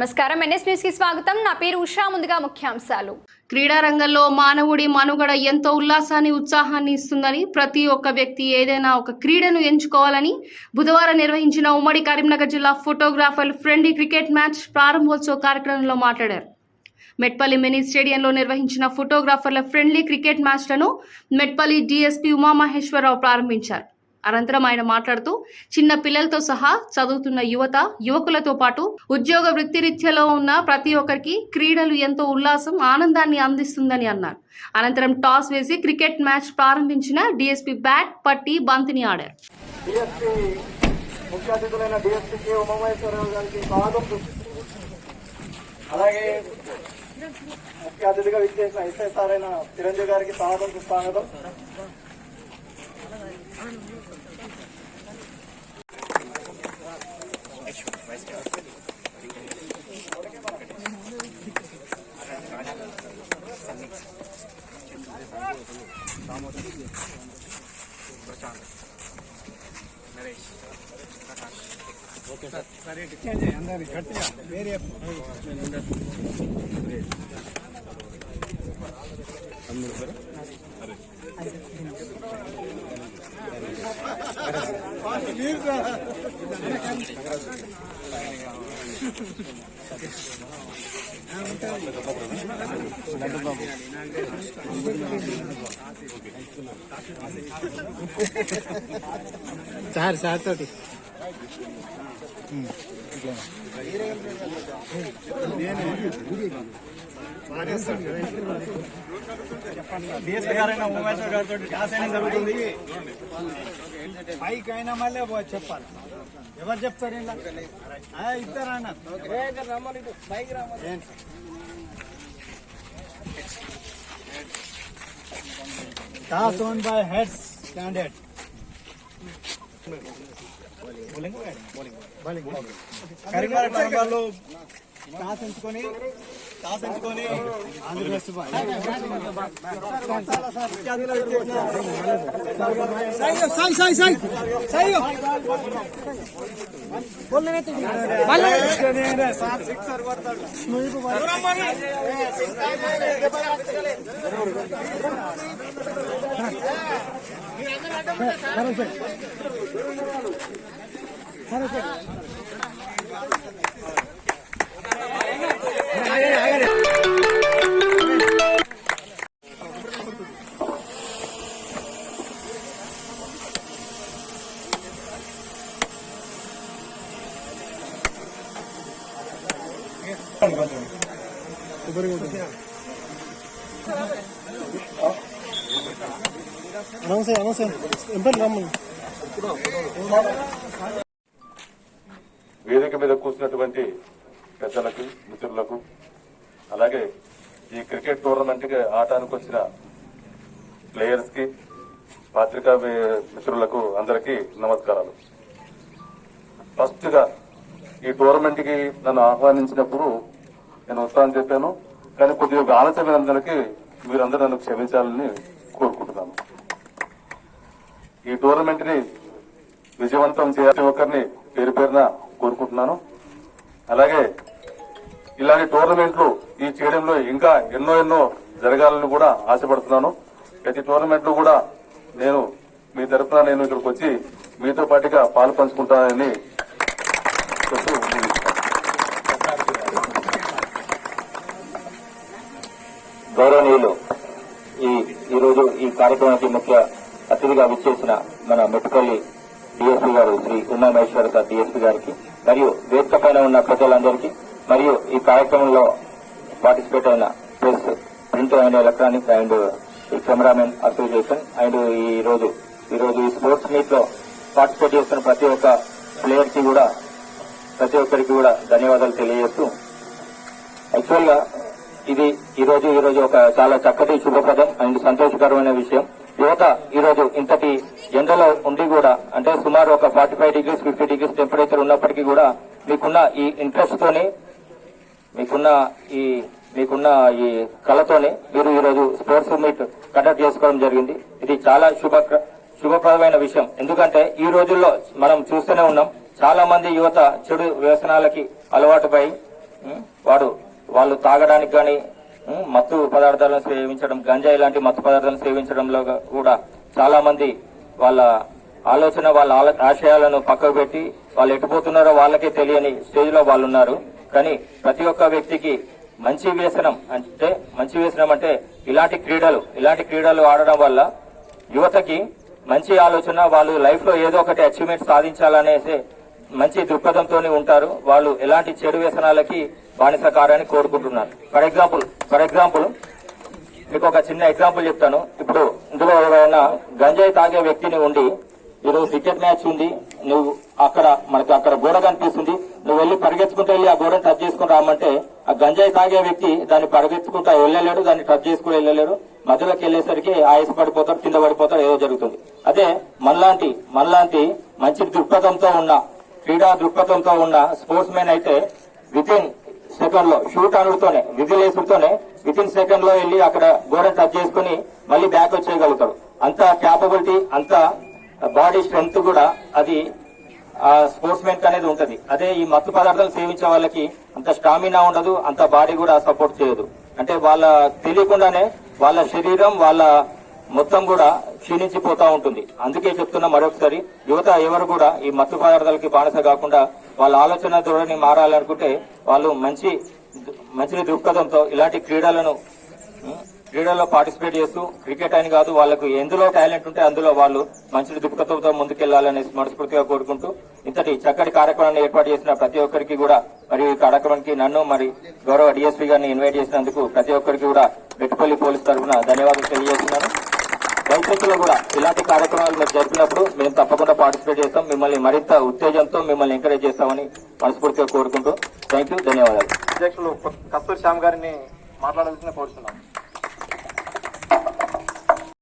నమస్కారం. ఎన్ఎస్ న్యూస్కి స్వాగతం. నా పేరు ఉషా. ముందుగా ముఖ్యాంశాలు. క్రీడా రంగంలో మానవుడి మనుగడ ఎంతో ఉల్లాసాన్ని ఉత్సాహాన్ని ఇస్తుందని ప్రతి ఒక్క వ్యక్తి ఏదైనా ఒక క్రీడను ఎంచుకోవాలని బుధవారం నిర్వహించిన ఉమ్మడి కరీంనగర్ జిల్లా ఫోటోగ్రాఫర్ ఫ్రెండ్లీ క్రికెట్ మ్యాచ్ ప్రారంభోత్సవ కార్యక్రమంలో మాట్లాడారు. మెట్పల్లి మినీ స్టేడియంలో నిర్వహించిన ఫోటోగ్రాఫర్ల ఫ్రెండ్లీ క్రికెట్ మ్యాచ్లను మెట్పల్లి డీఎస్పీ ఉమామహేశ్వరరావు ప్రారంభించారు. అనంతరం ఆయన మాట్లాడుతూ చిన్న పిల్లలతో సహా చదువుతున్న యువత యువకులతో పాటు ఉద్యోగ వృత్తిరీత్యలో ఉన్న ప్రతి ఒక్కరికి క్రీడలు ఎంతో ఉల్లాసం ఆనందాన్ని అందిస్తుందని అన్నారు. అనంతరం టాస్ వేసి క్రికెట్ మ్యాచ్ ప్రారంభించిన డిఎస్పీ బ్యాట్ పట్టి బంతిని ఆడారు. డిఎస్పీ ముఖ్య అతిథులైన డిఎస్పీకి ఉమామహేశ్వరరావు గారికి స్వాగతం. సూచిస్తుంది విచ్చేసిన ఎస్ఐసార్ సార్ సార్ తోటి. డిఎస్పీ గారితో జరుగుతుంది. పైకి అయినా మళ్ళీ పో- చెప్పాలి. ఎవరు చెప్తారు ఇద్దరు అన్నారు toss won by heads standard Karimnagar town toss ఎంచుకొని టాస్ ఎంచుకొని Sai Sai Sai Sai Gracias. Announce announce MP రమ్మని వేదిక మీద కూర్చున్నటువంటి పెద్దలకు మిత్రులకు అలాగే ఈ క్రికెట్ టోర్నమెంట్కి ఆటానికి వచ్చిన ప్లేయర్స్కి పత్రికా మిత్రులకు అందరికీ నమస్కారాలు. ఫస్ట్గా ఈ టోర్నమెంట్కి నన్ను ఆహ్వానించినప్పుడు నేను వస్తానని చెప్పాను. కానీ కొద్దిగా ఆలస్యమైనందులకి మీరందరూ నన్ను క్షమించాలని కోరుకుంటున్నాను. ఈ టోర్నమెంట్ని విజయవంతం చేయాల్సిన ఒక్కరిని పేరు పేరున కోరుకుంటున్నాను. అలాగే ఇలాంటి టోర్నమెంట్లు ఈ స్టేడియంలో ఇంకా ఎన్నో ఎన్నో జరగాలని కూడా ఆశపడుతున్నాను. ప్రతి టోర్నమెంట్లో కూడా నేను మీ తరఫున నేను ఇక్కడికి వచ్చి మీతో పాటుగా పాలు పంచుకుంటానని చెప్తూ గౌరవనీయులు ఈరోజు ఈ కార్యక్రమానికి ముఖ్య అతిథిగా విచ్చేసిన మన మెట్టుపల్లి డిఎస్పీ గారు శ్రీ ఉమామేశ్వర సార్ డిఎస్పీ గారికి మరియు వేదిక పైన ఉన్న ప్రజలందరికీ మరియు ఈ కార్యక్రమంలో పార్టిసిపేట్ అయిన press print and electronic and ఈ కెమెరామెన్ అసోసియేషన్ అండ్ ఈ రోజు ఈ రోజు ఈ స్పోర్ట్స్ మీట్లో పార్టిసిపేట్ చేస్తున్న ప్రతి ఒక్క ప్లేయర్కి కూడా ప్రతి ఒక్కరికి కూడా ధన్యవాదాలు తెలియజేస్తూ యాక్చువల్గా ఇది ఈ రోజు ఈ రోజు ఒక చాలా చక్కటి శుభప్రదం అండ్ సంతోషకరమైన విషయం. యువత ఈ రోజు ఇంతటి ఎండలో ఉండి కూడా అంటే సుమారు ఒక forty five degrees fifty degrees temperature ఉన్నప్పటికీ కూడా మీకున్న ఈ ఇంట్రెస్ట్ తోని మీకున్న ఈ మీకున్న ఈ కళతోనే మీరు ఈ రోజు స్పోర్ట్స్ మీట్ కండక్ట్ చేసుకోవడం జరిగింది. ఇది చాలా శుభ శుభప్రదమైన విషయం. ఎందుకంటే ఈ రోజుల్లో మనం చూస్తూనే ఉన్నాం చాలా మంది యువత చెడు వ్యసనాలకి అలవాటుపై వాడు వాళ్ళు తాగడానికి కానీ మత్తు పదార్థాలను సేవించడం గంజాయి లాంటి మత్తు పదార్థాలను సేవించడంలో కూడా చాలా మంది వాళ్ళ ఆలోచన వాళ్ళ ఆశయాలను పక్కకు పెట్టి వాళ్ళు ఎటుపోతున్నారో వాళ్ళకే తెలియని స్టేజ్లో వాళ్ళు ఉన్నారు కానీ ప్రతి ఒక్క వ్యక్తికి మంచి వ్యసనం అంటే మంచి వ్యసనం అంటే ఇలాంటి క్రీడలు ఇలాంటి క్రీడలు ఆడడం వల్ల యువతకి మంచి ఆలోచన వాళ్ళు లైఫ్లో ఏదో ఒకటి అచీవ్మెంట్ సాధించాలనేసి మంచి దృక్పథంతో ఉంటారు. వాళ్ళు ఎలాంటి చెడు వ్యసనాలకి బానిస కారని కోరుకుంటున్నారు. ఫర్ ఎగ్జాంపుల్ ఫర్ ఎగ్జాంపుల్ మీకు ఒక చిన్న ఎగ్జాంపుల్ చెప్తాను. ఇప్పుడు ఇందులో ఎవరైనా గంజాయి తాగే వ్యక్తిని ఉండి ఈరోజు క్రికెట్ మ్యాచ్ ఉంది నువ్వు అక్కడ మనకు అక్కడ గోడ కనిపిస్తుంది నువ్వు వెళ్ళి పరిగెత్తుకుంటూ వెళ్ళి ఆ గోడను టచ్ చేసుకుని రామంటే ఆ గంజాయి తాగే వ్యక్తి దాన్ని పరిగెత్తుకుంటా వెళ్ళలేడు దాన్ని టచ్ చేసుకుని వెళ్ళలేడు మధ్యలోకి వెళ్ళేసరికి ఆయుస పడిపోతాడు కింద పడిపోతాడు ఏదో జరుగుతుంది. అదే మనలాంటి మనలాంటి మంచి దృక్పథంతో ఉన్న క్రీడా దృక్పథంతో ఉన్న స్పోర్ట్స్ మెన్ అయితే విత్ ఇన్ సెకండ్లో షూట్ అనుడుతోనే విజిలేసుడుతోనే విత్ ఇన్ సెకండ్లో వెళ్ళి అక్కడ గోడ టచ్ చేసుకుని మళ్ళీ బ్యాక్ వచ్చేయగలుగుతాడు. అంత క్యాపబిలిటీ అంత బాడీ స్ట్రెంగ్త్ కూడా అది ఆ స్పోర్ట్స్ మెన్ అనేది ఉంటది. అదే ఈ మత్తు పదార్థాలు సేవించే వాళ్ళకి అంత స్టామినా ఉండదు అంత బాడీ కూడా సపోర్ట్ చేయదు. అంటే వాళ్ళ తెలియకుండానే వాళ్ళ శరీరం వాళ్ళ మొత్తం కూడా క్షీణించిపోతా ఉంటుంది. అందుకే చెప్తున్నా మరొకసారి యువత ఎవరు కూడా ఈ మత్తు పదార్థాలకి బానిస కాకుండా వాళ్ళ ఆలోచన ధోరణి మారాలనుకుంటే వాళ్ళు మంచి మంచి దృక్పథంతో ఇలాంటి క్రీడలను క్రీడల్లో పార్టిసిపేట్ చేస్తూ క్రికెట్ అని కాదు వాళ్ళకు ఎందులో టాలెంట్ ఉంటే అందులో వాళ్ళు మంచి దృక్పథంతో ముందుకెళ్ళాలని మనస్ఫూర్తిగా కోరుకుంటూ ఇంతటి చక్కటి కార్యక్రమాన్ని ఏర్పాటు చేసిన ప్రతి ఒక్కరికి కూడా మరి ఈ కార్యక్రమానికి నన్ను మరి గౌరవ డిఎస్పీ గారిని ఇన్వైట్ చేసినందుకు ప్రతి ఒక్కరికి కూడా వెట్టుపల్లి పోలీస్ తరఫున ధన్యవాదాలు తెలియజేస్తున్నాను. భవిష్యత్తులో కూడా ఇలాంటి కార్యక్రమాలు మీరు జరిపినప్పుడు మేము తప్పకుండా పార్టిసిపేట్ చేస్తాం. మిమ్మల్ని మరింత ఉత్తేజంతో మిమ్మల్ని ఎంకరేజ్ చేస్తామని మనస్ఫూర్తిగా కోరుకుంటూ థ్యాంక్ యూ ధన్యవాదాలు. అధ్యక్షులు కస్తూర్ శ్యామ్ గారిని మాట్లాడాల్సిన కోరుతున్నాం